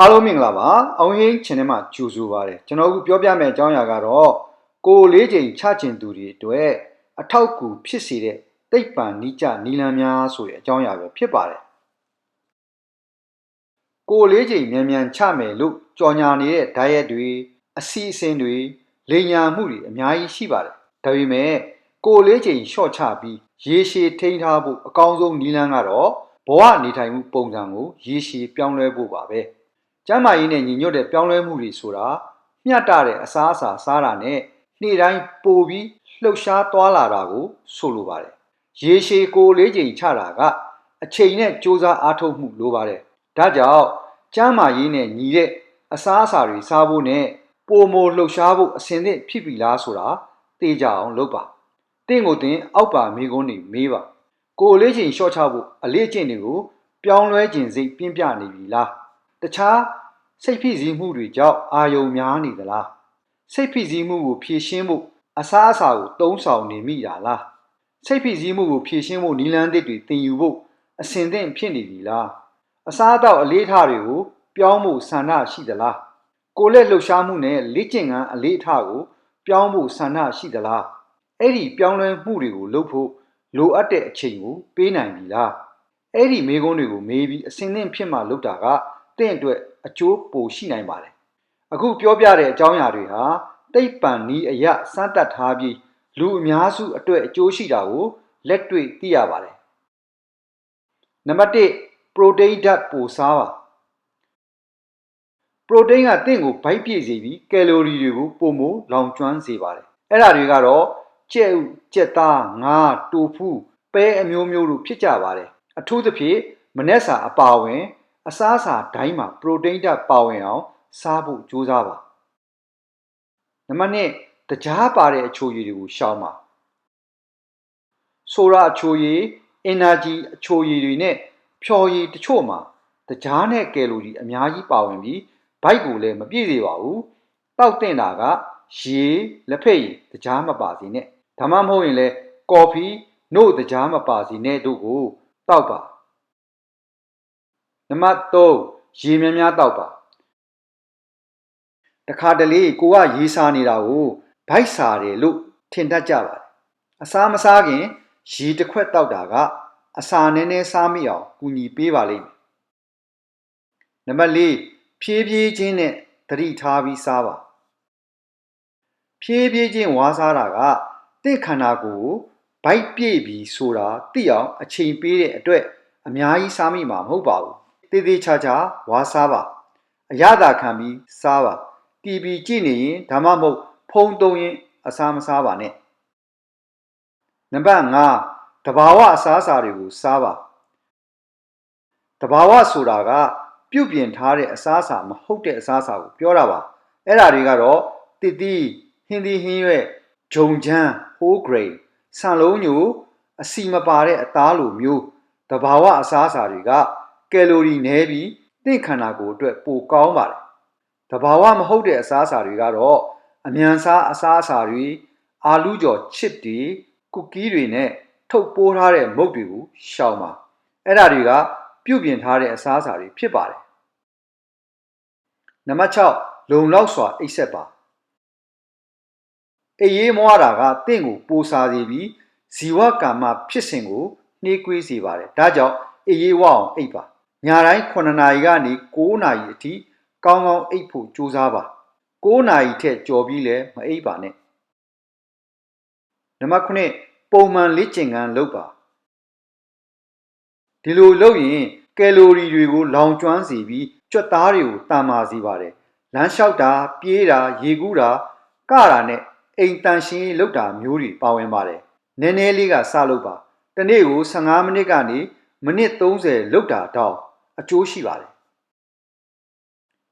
အားလုံးမင်္ဂလာပါအောင်ဟင်း channel မှာကြိုဆိုပါရစေကျွန်တော်အခုပြောပြမယ့်အကြောင်းအရာကတော့ကိုယ်လေးချိန်ချကျင်သူတွေအတွက်အထောက်အကူဖြစ်စေတဲ့သိပ္ပံနိကြနီလန်များဆိုတဲ့အကြောင်းအရာပဲဖြစ်ပါတယ်ကိုယ်လေးချိန်မြန်မြန်ချမယ်လို့ကြော်ညာနေတဲ့ diet တွေအစီအစဉ်တွေလိမ်ညာမှုတွေအများကြီးရှိပါတယ်ဒါပေမဲ့ကိုယ်လေးချိန်ရှော့ချပြီးရေရှည်ထိန်းထားဖို့အကောင်းဆုံးနီလန်ကတော့ဘဝနေထိုင်မှုပုံစံကိုရေရှည်ပြောင်းလဲဖို့ပါပဲ ကျမ်းမာရေးနဲ့ညီညွတ်တဲ့ပြောင်းလဲမှုတွေဆိုတာမျှတတဲ့အစားအစာစားတာနဲ့နေ့တိုင်းပိုပြီးလှုပ်ရှားသွားလာတာကိုဆိုလိုပါတယ်။ရေရှည်ကိုလေးချိန်ချတာကအချိန်နဲ့စ조사အားထုတ်မှုလိုပါတယ်။ဒါကြောင့်ကျမ်းမာရေးနဲ့ညီတဲ့အစားအစာတွေစားဖို့နဲ့ပိုမိုလှုပ်ရှားဖို့အစဉ်သင့်ဖြစ်ပြီလားဆိုတာသိကြအောင်လုပ်ပါ။တင့်ကိုတင်အောက်ပါမိကုန်းနေမေးပါ။ကိုလေးချိန်ရှော့ချဖို့အလေးကျင့်တွေကိုပြောင်းလဲခြင်းစိတ်ပြင်းပြနေပြီလား။ တခြားစိတ်ဖိစီးမှုတွေကြောင့်အာယုံများနေသလားစိတ်ဖိစီးမှုကိုဖြေရှင်းဖို့အစားအစာကိုတုံးဆောင်နေမိတာလားစိတ်ဖိစီးမှုကိုဖြေရှင်းဖို့နီလန်းသစ်တွေသင်ယူဖို့အစဉ်သင့်ဖြစ်နေပြီလားအစားအသောက်အလေးထားတွေကို ပြောင်းဖို့ဆန္ဒရှိသလားကိုယ်လက်လှုပ်ရှားမှုနဲ့လေ့ကျင့်ခန်းအလေးထားကို ပြောင်းဖို့ဆန္ဒရှိသလားအဲ့ဒီပြောင်းလဲမှုတွေကိုလုပ်ဖို့လိုအပ်တဲ့အချိန်ကိုပေးနိုင်ပြီလားအဲ့ဒီမေးခွန်းတွေကိုမေးပြီးအစဉ်သင့်ဖြစ်မှလုပ်တာက တင့်အတွက်အကျိုးပိုရှိနိုင်ပါတယ်အခုပြောပြတဲ့အကြောင်းအရာတွေဟာတိတ်ပံနီးအရာစမ်းသပ်ထားပြီးလူအများစုအတွက်အကျိုးရှိတာကိုလက်တွေ့သိရပါတယ်နံပါတ်1ပရိုတိန်းဓာတ်ပိုစားပါပရိုတိန်းကတင့်ကိုဗိုက်ပြည့်စေပြီးကယ်လိုရီတွေကိုပုံမလောင်ကျွမ်းစေပါတယ်အဲ့ဒါတွေကတော့ကြက်ဥကြက်သားငါးတိုဖူပဲအမျိုးမျိုးတို့ဖြစ်ကြပါတယ်အထူးသဖြင့်မနက်စာအပါအဝင် အစားအစာတိုင်းမှာပရိုတိန်းဓာတ်ပါဝင်အောင်စားဖို့ကြိုးစားပါနံပါတ်1တကြားပါတဲ့အချိုရည်တွေကိုရှောင်ပါဆိုရာအချိုရည် energy အချိုရည်တွေနဲ့ဖြော်ရည်တချို့မှာတကြားနဲ့ကယ်လိုရီအများကြီးပါဝင်ပြီးဘိုက်ကိုလည်းမပြည့်စေပါဘူးတောက်တင်တာကရေလက်ဖက်ရည်တကြားမပါစေနဲ့ဒါမှမဟုတ်ရင်လည်းကော်ဖီနို့တကြားမပါစေနဲ့တို့ကိုတောက်ပါ နံပါတ်3ရေများများတောက်ပါတခါတလေကိုကရေစာနေတာကိုဗိုက်စာတယ်လို့ထင်တတ်ကြပါတယ်အစားမစားခင်ရေတစ်ခွက်တောက်တာကအစာနည်းနည်းစားမိအောင်ကူညီပေးပါလိမ့်မယ်နံပါတ်4ဖြည်းဖြည်းချင်းနဲ့သတိထားပြီးစားပါဖြည်းဖြည်းချင်းဝါးစားတာကတင့်ခန္ဓာကိုယ်ကိုဗိုက်ပြည့်ပြီးဆိုတာသိအောင်အချိန်ပေးတဲ့အတွက်အများကြီးစားမိမှာမဟုတ်ပါဘူး တည်တည်ချာချာဝါစားပါအရသာခံပြီးစားပါ TV ကြည့်နေရင်ဒါမှမဟုတ်ဖုန်းသုံးရင်အစားမစားပါနဲ့နံပါတ်5တဘာဝအစားအစာတွေကိုစားပါတဘာဝဆိုတာကပြုတ်ပြင်ထားတဲ့အစားအစာမဟုတ်တဲ့အစားအစာကိုပြောတာပါအဲ့ဒါတွေကတော့တစ်တီးဟင်းသီးဟင်းရွက်ဂျုံချမ်းဟိုးဂရိန်ဆန်လုံးညိုအစီမပါတဲ့အသားလိုမျိုးတဘာဝအစားအစာတွေက ကယ်လိုရီနည်းပြီးတင့်ခန္ဓာကိုယ်အတွက်ပိုကောင်းပါတယ်တဘာဝမဟုတ်တဲ့အစားအစာတွေကတော့အမြန်စားအစားအစာတွေအာလူးကြော်ချစ်တွေကုကီးတွေနဲ့ထုတ်ပိုးထားတဲ့မုတ်တွေကိုရှောင်ပါအဲ့ဒါတွေကပြုတ်ပြင်ထားတဲ့အစားအစာတွေဖြစ်ပါတယ်နံပါတ်6လုံလောက်စွာအိပ်ဆက်ပါအေးရေးမွားတာကတင့်ကိုပိုစာစေပြီးဇီဝကာမဖြစ်စဉ်ကိုနှေးကွေးစေပါတယ်ဒါကြောင့်အေးရေးဝအောင်အိပ်ပါ ညာတိုင်း9နာရီကနေ9နာရီအထိကောင်းကောင်းအိပ်ဖို့ကြိုးစားပါ9နာရီထက်ကြော်ပြီးလည်းမအိပ်ပါနဲ့နံပါတ်9ပုံမှန်လေ့ကျင့်ခန်းလုပ်ပါဒီလိုလုပ်ရင်ကယ်လိုရီတွေကို လောင်ကျွမ်းစေပြီးကြွက်သားတွေကိုတန်မာစေပါတယ်လမ်းလျှောက်တာပြေးတာရေကူးတာကတာနဲ့အိမ်တန်ရှင်းလုပ်တာမျိုးတွေပါဝင်ပါတယ်နည်းနည်းလေးကစလုပ်ပါတနေ့ကို15မိနစ်ကနေမိနစ်30လုပ်တာတော့ အကျိုးရှိပါတယ်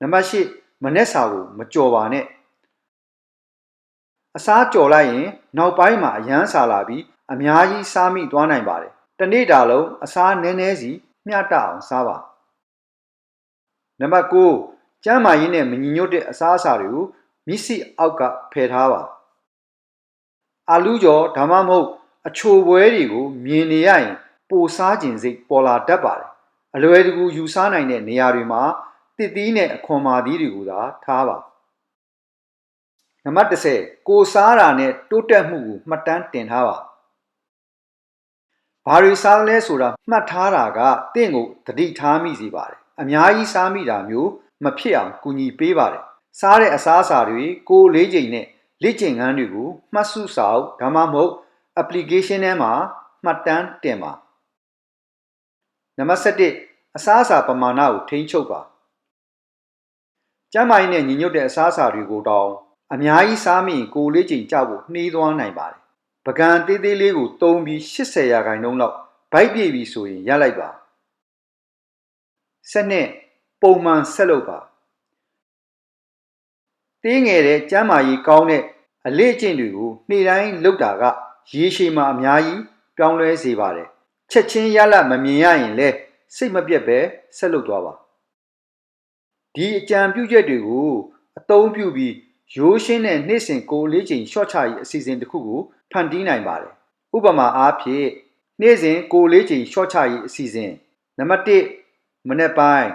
နံပါတ်8မနက်စာကိုမကြော်ပါနဲ့အစားကြော်လိုက်ရင် နောက်ပိုင်းမှာအရန်စာလာပြီးအများကြီးစားမိသွားနိုင်ပါတယ်တနေ့တာလုံးအစားနည်းနည်းစီမျှတအောင်စားပါနံပါတ်9ကျန်းမာရေးနဲ့မညီညွတ်တဲ့အစားအစာတွေကိုမျက်စိအောက်ကဖယ်ထားပါအာလူးကြော်ဒါမှမဟုတ် အချိုပွဲတွေကိုမြင်နေရရင် ပိုစားခြင်းစိတ်ပေါ်လာတတ်ပါတယ် အလွယ်တကူယူစားနိုင်တဲ့နေရာတွေမှာတစ်သီးနဲ့အခွန်မာသီးတွေကိုသာထားပါနံပါတ်30ကိုစားတာနဲ့တိုးတက်မှုကိုမှတ်တမ်းတင်ထားပါဘာတွေစားလဲဆိုတာမှတ်ထားတာကတင့်ကိုသတိထားမိစေပါတယ်အများကြီးစားမိတာမျိုးမဖြစ်အောင်ကူညီပေးပါတယ်စားတဲ့အစားအစာတွေကိုလေးချိန်နဲ့လေ့ကျင့်ခန်းတွေကိုမှတ်စုစာအုပ်ဒါမှမဟုတ် application ထဲမှာမှတ်တမ်းတင်ပါ နံပါတ်7အစားအစာပမာဏကိုထိန်းချုပ်ပါကျန်းမာရေးနဲ့ညီညွတ်တဲ့အစားအစာတွေကိုတောင်းအများကြီးစားမိရင်ကိုယ်လေးချိန်ကြဖို့နှီးသွားနိုင်ပါတယ်ပကံသေးသေးလေးကိုတုံးပြီး80ရာခိုင်နှုန်းလောက်ဗိုက်ပြည့်ပြီဆိုရင်ရပ်လိုက်ပါဆက်နှစ်ပုံမှန်ဆက်လုပ်ပါတင်းငယ်တဲ့ကျမ်းမာရေးကောင်းတဲ့အလေးအကျင့်တွေကိုနေ့တိုင်းလုပ်တာကရေရှည်မှာအများကြီးပြောင်းလဲစေပါတယ် ချက်ချင်းရလမမြင်ရရင်လည်းစိတ်မပြတ်ပဲဆက်လုပ်သွားပါဒီအကြံပြုချက်တွေကိုအသုံးပြုပြီးရိုးရှင်းတဲ့နေ့စဉ်ကိုလေးချိန်ရှော့ချရေးအစီအစဉ်တစ်ခုကိုဖန်တီးနိုင်ပါတယ်ဥပမာအားဖြင့်နေ့စဉ်ကိုလေးချိန်ရှော့ချရေးအစီအစဉ်နံပါတ်1မနေ့ပိုင်း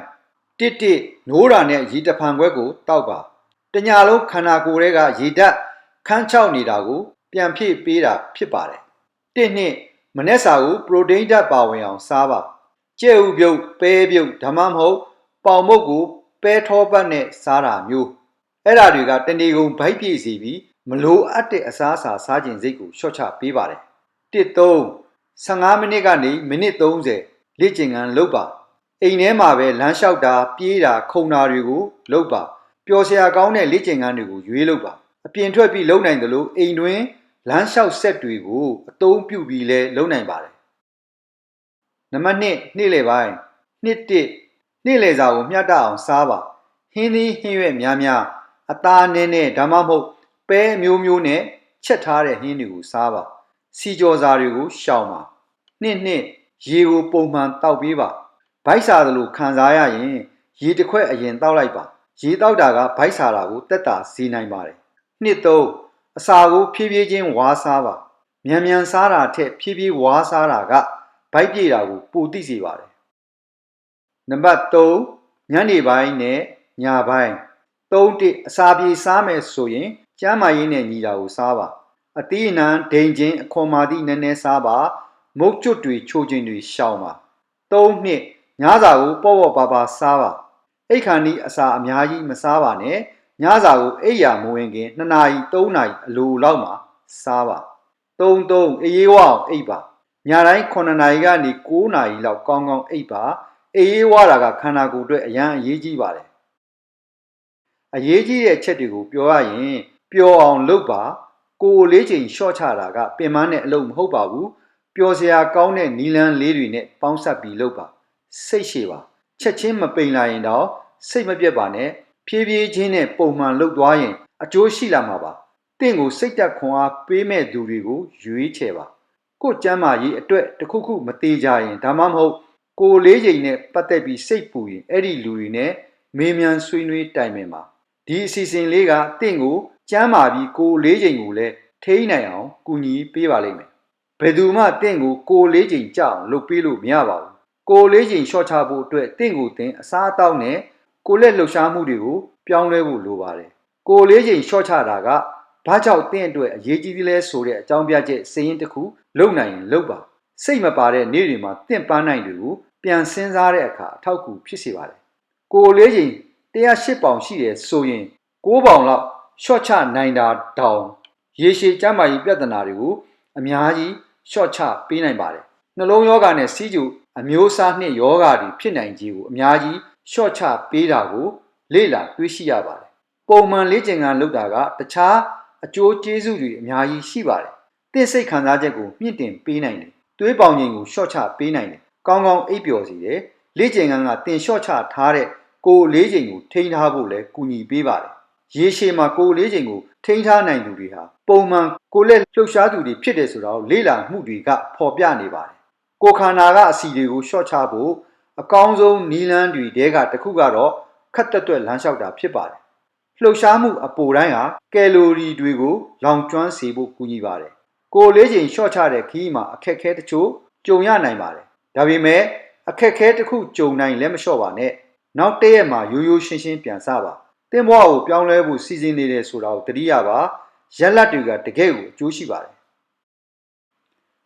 တစ်တစ်နိုးတာနဲ့ရေတဖန်ခွဲကိုတောက်ပါတညာလုံးခန္ဓာကိုယ်ရဲ့ကရေဓာတ်ခန်းချောက်နေတာကို ပြန်ဖြည့်ပေးတာဖြစ်ပါတယ်တစ်နှစ် မနေ့စာကိုပရိုတိန်းဓာတ်ပါဝင်အောင်စားပါကြဲဥပြုတ်ပဲပြုတ်ဓမ္မမဟုတ်ပေါင်မုတ်ကိုပဲထောပတ်နဲ့စားတာမျိုးအဲ့ဓာတွေကတဏီကုံဗိုက်ပြည့်စီပြီးမလိုအပ်တဲ့အစားအစာစားခြင်းစိတ်ကိုလျှော့ချပေးပါတယ်တစ်သုံး15မိနစ်ကနေမိနစ်30လေ့ကျင့်ခန်းလုပ်ပါအိမ်ထဲမှာပဲလမ်းလျှောက်တာပြေးတာခုန်တာတွေကိုလုပ်ပါပျော်စရာကောင်းတဲ့လေ့ကျင့်ခန်းတွေကိုရွေးလုပ်ပါအပြင်ထွက်ပြီးလုပ်နိုင်တယ်လို့အိမ်တွင် လမ်းလျှောက်ဆက်တွေကိုအသုံးပြုပြီးလဲလုပ်နိုင်ပါတယ်နံပါတ်1နေ့လယ်ပိုင်းနှစ်တစ်နေ့လယ်စာကိုမျှတအောင်စားပါဟင်းသီးဟင်းရွက်များများအသားနည်းနည်းဒါမှမဟုတ်ပဲမျိုးမျိုးနဲ့ချက်ထားတဲ့ဟင်းတွေကိုစားပါစီကြော်စာတွေကိုရှောင်ပါနှစ်နှစ်ရေကိုပုံမှန်တောက်ပေးပါဗိုက်စာသလိုခံစားရရင်ရေတစ်ခွက်အရင်တောက်လိုက်ပါရေတောက်တာကဗိုက်စာတာကိုတက်တာစေနိုင်ပါတယ်နှစ်သုံး အစာကိုဖြည်းဖြည်းချင်းဝါးစားပါမြန်မြန်စားတာထက်ဖြည်းဖြည်းဝါးစားတာကဗိုက်ပြေတာကိုပိုသိစေပါတယ်နံပါတ်3ညနေပိုင်းနဲ့ညပိုင်း3တစ်အစာပြေစားမယ်ဆိုရင်ကျန်းမာရေးနဲ့ညီတာကိုစားပါအသီးအနှံဒိန်ချင်းအခွန်မာသည့်နည်းနည်းစားပါမုတ်ကျွတ်တွေချိုခြင်းတွေရှောင်ပါ၃နှစ်ညစာကိုပေါ့ပေါ့ပါပါစားပါအိတ်ခါနီးအစာအများကြီးမစားပါနဲ့ ညစာကိုအိပ်ယာမဝင်ခင်2နာရီ3နာရီအလိုလောက်မှာစားပါ3 3အေးဝအောင်အိပ်ပါညတိုင်း9နာရီကနေ9နာရီလောက်ကောင်းကောင်းအိပ်ပါအေးဝါတာကခန္ဓာကိုယ်အတွက်အရန်အရေးကြီးပါတယ်အရေးကြီးတဲ့ချက်တွေကိုပြောရရင်ပျော်အောင်လုပ်ပါကိုယ်လေးချိန်ရှော့ချတာကပင်မနဲ့အလုပ်မဟုတ်ပါဘူးပျော်စရာကောင်းတဲ့နီလန်းလေးတွေနဲ့ပေါင်းစပ်ပြီးလုပ်ပါစိတ်ရှည်ပါချက်ချင်းမပိန်လာရင်တော့စိတ်မပြတ်ပါနဲ့ ဖြည်းဖြည်းချင်းနဲ့ပုံမှန်လုပ်သွားရင် အကျိုးရှိလာမှာပါတင့်ကိုစိတ်တက်ခွန်အားပေးမဲ့သူတွေကိုရွေးချယ်ပါကိုကျမ်းမာရေးအတွက်တခုခုမသေးကြရင်ဒါမှမဟုတ်ကိုလေးချိန်နဲ့ပတ်သက်ပြီးစိတ်ပူရင်အဲ့ဒီလူတွေနဲ့မေးမြန်းဆွေးနွေးတိုင်ပင်ပါဒီအစီအစဉ်လေးကတင့်ကိုကျမ်းမာပြီးကိုလေးချိန်ကိုလည်းထိန်းနိုင်အောင်ကူညီပေးပါလိမ့်မယ်ဘယ်သူမှတင့်ကိုကိုလေးချိန်ကြအောင်လုပ်ပေးလို့မရပါဘူးကိုလေးချိန်ရှော့ချဖို့အတွက်တင့်ကိုတင်အစားအသောက်နဲ့ ကိုလက်လှုပ်ရှားမှုတွေကို ပြောင်းလဲဖို့လိုပါတယ်ကိုလေးချိန်ရှော့ချတာကဘာကြောင့်တင့်အတွက်အရေးကြီးသလဲဆိုတဲ့အကြောင်းပြချက်စည်ရင်တစ်ခုလုပ်နိုင်ရင်လုပ်ပါစိတ်မပါတဲ့နေ့တွေမှာတင့်ပန်းနိုင်တွေကိုပြန်စဉ်းစားတဲ့အခါအထောက်အကူဖြစ်စေပါတယ်ကိုလေးချိန်108ပေါင်ရှိတယ်ဆိုရင်6ပေါင်လောက်ရှော့ချနိုင်တာတောင်ရေရှည်ကျန်းမာရေးပြဿနာတွေကိုအများကြီးရှော့ချပေးနိုင်ပါတယ်နှလုံးယောဂနဲ့စီးကျူအမျိုးအစားနှင့်ယောဂတွေဖြစ်နိုင်ခြင်းကိုအများကြီး ရှော့ချပေးတာကို လေ့လာတွေ့ရှိရပါတယ်ပုံမှန်လေ့ကျင့်ခန်းလုပ်တာက တခြားအကျိုးကျေးဇူးတွေအများကြီးရှိပါတယ်သင်စိတ်ခံစားချက်ကိုမြင့်တင်ပေးနိုင်တယ်သွေးပေါင်ချိန်ကိုရှော့ချပေးနိုင်တယ်ကောင်းကောင်းအိပ်ပျော်စေတယ်လေ့ကျင့်ခန်းကသင်လျှော့ချထားတဲ့ကိုယ်လေးချိန်ကိုထိန်းထားဖို့လည်းကူညီပေးပါတယ်ရေရှည်မှာကိုယ်လေးချိန်ကိုထိန်းထားနိုင်သူတွေဟာပုံမှန်ကိုယ်လက်လှုပ်ရှားသူတွေဖြစ်တယ်ဆိုတော့လေ့လာမှုတွေကဖော်ပြနေပါတယ်ကိုခန္ဓာကအစီတွေကိုရှော့ချဖို့ အကောင်းဆုံးနီလန်းတွေတဲကတစ်ခုကတော့ခက်တက်တွက်လမ်းလျှောက်တာဖြစ်ပါတယ်လှုပ်ရှားမှုအပိုတိုင်းဟာကယ်လိုရီတွေကိုလောင်ကျွမ်းစေဖို့ကူညီပါတယ်ကိုယ်လေးချိန်ရှော့ချတဲ့ခီးမှာအခက်ခဲတချို့ကြုံရနိုင်ပါတယ်ဒါပေမဲ့အခက်ခဲတစ်ခုကြုံနိုင်လည်းမလျှော့ပါနဲ့နောက်တစ်ရက်မှာရိုးရိုးရှင်းရှင်းပြန်စပါသင်ဘဝကိုပြောင်းလဲဖို့စီစဉ်နေတယ်ဆိုတာကိုတတိယပါရက်လက်တွေကတကယ့်ကိုအကျိုးရှိပါတယ်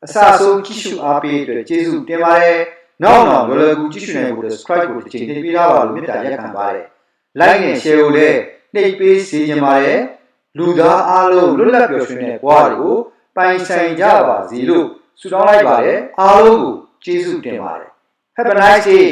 အစအဆုံးကြည့်ရှုအားပေးတဲ့အတွက်ကျေးဇူးတင်ပါတယ် နောက်နောက်လော်လော်ကူကြည့်ရှုနိုင်ဖို့ subscribe ကိုတစ်ချိန်တင်ပေးထားပါလို့မေတ္တာရက်ခံပါတယ် like နဲ့ share ကိုလည်းနှိပ်ပေးစေချင်ပါတယ်လူသားအားလုံးလွတ်လပ်ပျော်ရွှင်တဲ့ဘဝတွေကိုပိုင်ဆိုင်ကြပါစေလို့ဆုတောင်းလိုက်ပါတယ်အားလုံးကိုကျေးဇူးတင်ပါတယ် Have a nice day